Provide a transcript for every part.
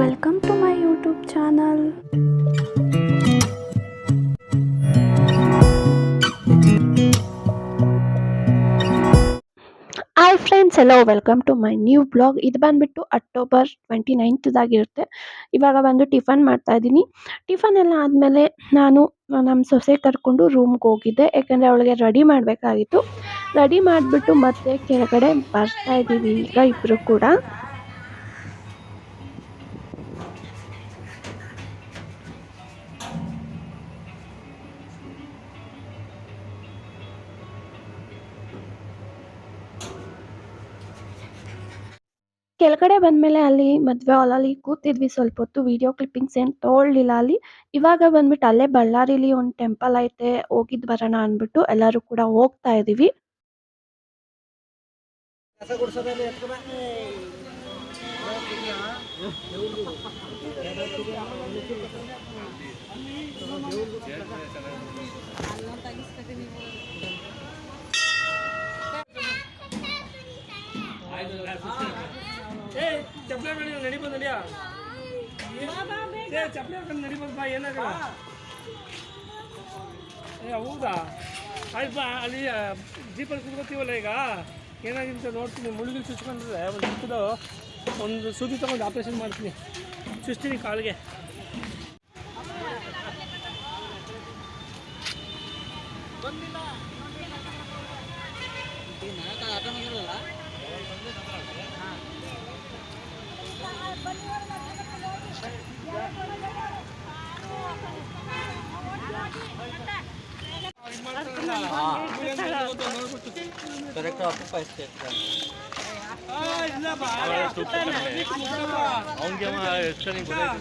Welcome to my YouTube channel hi friends yellow welcome to my new blog ಇದು ಬಂದ್ಬಿಟ್ಟು October twenty ನೈನ್ತ್ದಾಗಿರುತ್ತೆ ಇವಾಗ ಬಂದು tiffin ಮಾಡ್ತಾ ಇದ್ದೀನಿ. ಟಿಫನ್ ಎಲ್ಲ ಆದಮೇಲೆ ನಾನು ನಮ್ಮ ಸೊಸೆ ಕರ್ಕೊಂಡು ರೂಮ್ಗೆ ಹೋಗಿದ್ದೆ. ಯಾಕಂದರೆ ಅವಳಿಗೆ ರೆಡಿ ಮಾಡಬೇಕಾಗಿತ್ತು. ರೆಡಿ ಮಾಡಿಬಿಟ್ಟು ಮತ್ತೆ ಕೆಳಗಡೆ ಬರ್ತಾ ಇದ್ದೀವಿ ಈಗ ಇಬ್ಬರು ಕೂಡ. ಕೆಳಗಡೆ ಬಂದಮೇಲೆ ಅಲ್ಲಿ ಮದುವೆ ಹಾಲಲ್ಲಿ ಕೂತಿದ್ವಿ ಸ್ವಲ್ಪ ಹೊತ್ತು ವಿಡಿಯೋ ಕ್ಲಿಪ್ಪಿಂಗ್ಸ್ ಏನು ತೊಗೊಳ್ಳಿಲ್ಲ ಅಲ್ಲಿ. ಇವಾಗ ಬಂದ್ಬಿಟ್ಟು ಅಲ್ಲೇ ಬಳ್ಳಾರಿಲಿ ಒಂದು ಟೆಂಪಲ್ ಐತೆ ಹೋಗಿದ್ದು ಬರೋಣ ಅಂದ್ಬಿಟ್ಟು ಎಲ್ಲರೂ ಕೂಡ ಹೋಗ್ತಾ ಇದ್ದೀವಿ ಏ ಚಪ್ಪಲಿ ಹಾಕೊಂಡು ನಡಿಬೋದು ನಡಿಯ ಏ ಚಪ್ಪಲಿ ಹಾಕೊಂಡು ನಡಿಬೋದು ಬಾ ಏನಾಗಲ್ಲ ಏ ಹೌದಾ? ಆಯ್ತು ಬಾ ಅಲ್ಲಿ ಜೀಪಲ್ಲಿ ಕುತ್ಕೋತೀವಲ್ಲ ಈಗ? ಏನಾಗಿದೆ ಅಂತ ನೋಡ್ತೀನಿ ಮುಳುಗಿಲ್ ಚುಚ್ಕೊಂಡ್ರೆ ಒಂದು ಚಿಕ್ಕದು ಒಂದು ಸೂಜಿ ತೊಗೊಂಡು ಆಪ್ರೇಷನ್ ಮಾಡ್ತೀನಿ. ಚುಚ್ತೀನಿ ಕಾಲಿಗೆ.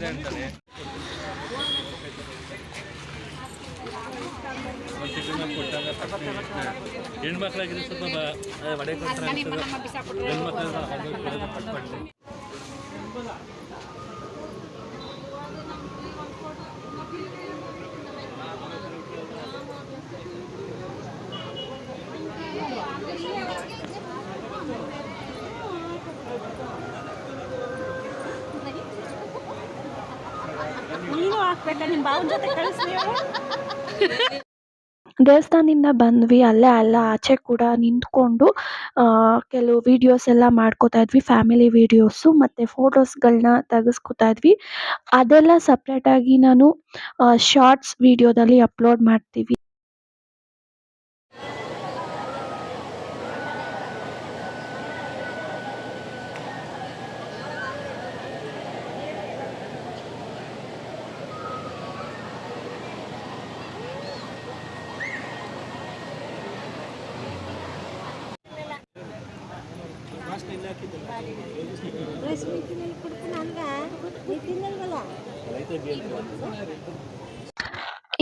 ಅಂತಾನೆ. ಹೆಣ್ಮಕ್ಳಾಗಿದ್ರೆ ಸ್ವಲ್ಪ ಅದೇ ವಡೆ ದೇವಸ್ಥಾನದಿಂದ ಬಂದ್ವಿ, ಅಲ್ಲೇ, ಅಲ್ಲ ಆಚೆ ಕೂಡ ನಿಂತ್ಕೊಂಡು ಕೆಲವು ವಿಡಿಯೋಸ್ ಎಲ್ಲ ಮಾಡ್ಕೋತಾ ಇದ್ವಿ ಫ್ಯಾಮಿಲಿ ವಿಡಿಯೋಸು ಮತ್ತು ಫೋಟೋಸ್ಗಳನ್ನ ತೆಗೆಸ್ಕೊತಾ ಇದ್ವಿ. ಅದೆಲ್ಲ ಸಪ್ರೇಟಾಗಿ ನಾನು ಶಾರ್ಟ್ಸ್ ವಿಡಿಯೋದಲ್ಲಿ ಅಪ್ಲೋಡ್ ಮಾಡ್ತೀವಿ.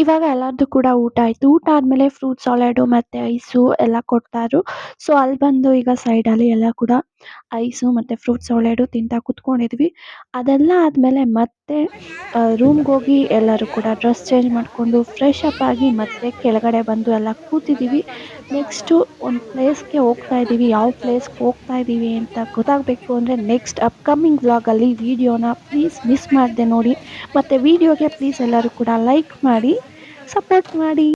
ಇವಾಗ ಎಲ್ಲರದ್ದು ಕೂಡ ಊಟ ಆಯಿತು. ಊಟ ಆದಮೇಲೆ ಫ್ರೂಟ್ ಸಾಲೆಡು ಮತ್ತು ಐಸು ಎಲ್ಲ ಕೊಡ್ತಾರು ಸೊ ಅಲ್ಲಿ ಬಂದು ಈಗ ಸೈಡಲ್ಲಿ ಎಲ್ಲ ಕೂಡ ಐಸು ಮತ್ತು ಫ್ರೂಟ್ ಸಾಲೆಡು ತಿಂತಾ ಕೂತ್ಕೊಂಡಿದ್ವಿ. ಅದೆಲ್ಲ ಆದಮೇಲೆ ಮತ್ತೆ ರೂಮ್ಗೆ ಹೋಗಿ ಎಲ್ಲರೂ ಕೂಡ ಡ್ರೆಸ್ ಚೇಂಜ್ ಮಾಡಿಕೊಂಡು ಫ್ರೆಶ್ ಅಪ್ ಆಗಿ ಮತ್ತೆ ಕೆಳಗಡೆ ಬಂದು ಎಲ್ಲ ಕೂತಿದ್ದೀವಿ ನೆಕ್ಸ್ಟು ಒಂದು ಪ್ಲೇಸ್ಗೆ ಹೋಗ್ತಾ ಇದ್ದೀವಿ ಯಾವ ಪ್ಲೇಸ್ಗೆ ಹೋಗ್ತಾ ಇದ್ದೀವಿ ಅಂತ ಗೊತ್ತಾಗಬೇಕು ಅಂದರೆ ನೆಕ್ಸ್ಟ್ ಅಪ್ಕಮಿಂಗ್ ವ್ಲಾಗಲ್ಲಿ ವೀಡಿಯೋನ ಪ್ಲೀಸ್ ಮಿಸ್ ಮಾಡಿದೆ ನೋಡಿ. ಮತ್ತು ವೀಡಿಯೋಗೆ ಪ್ಲೀಸ್ ಎಲ್ಲರೂ ಕೂಡ ಲೈಕ್ ಮಾಡಿ ಸಪೋರ್ಟ್ ಮಾಡಿ.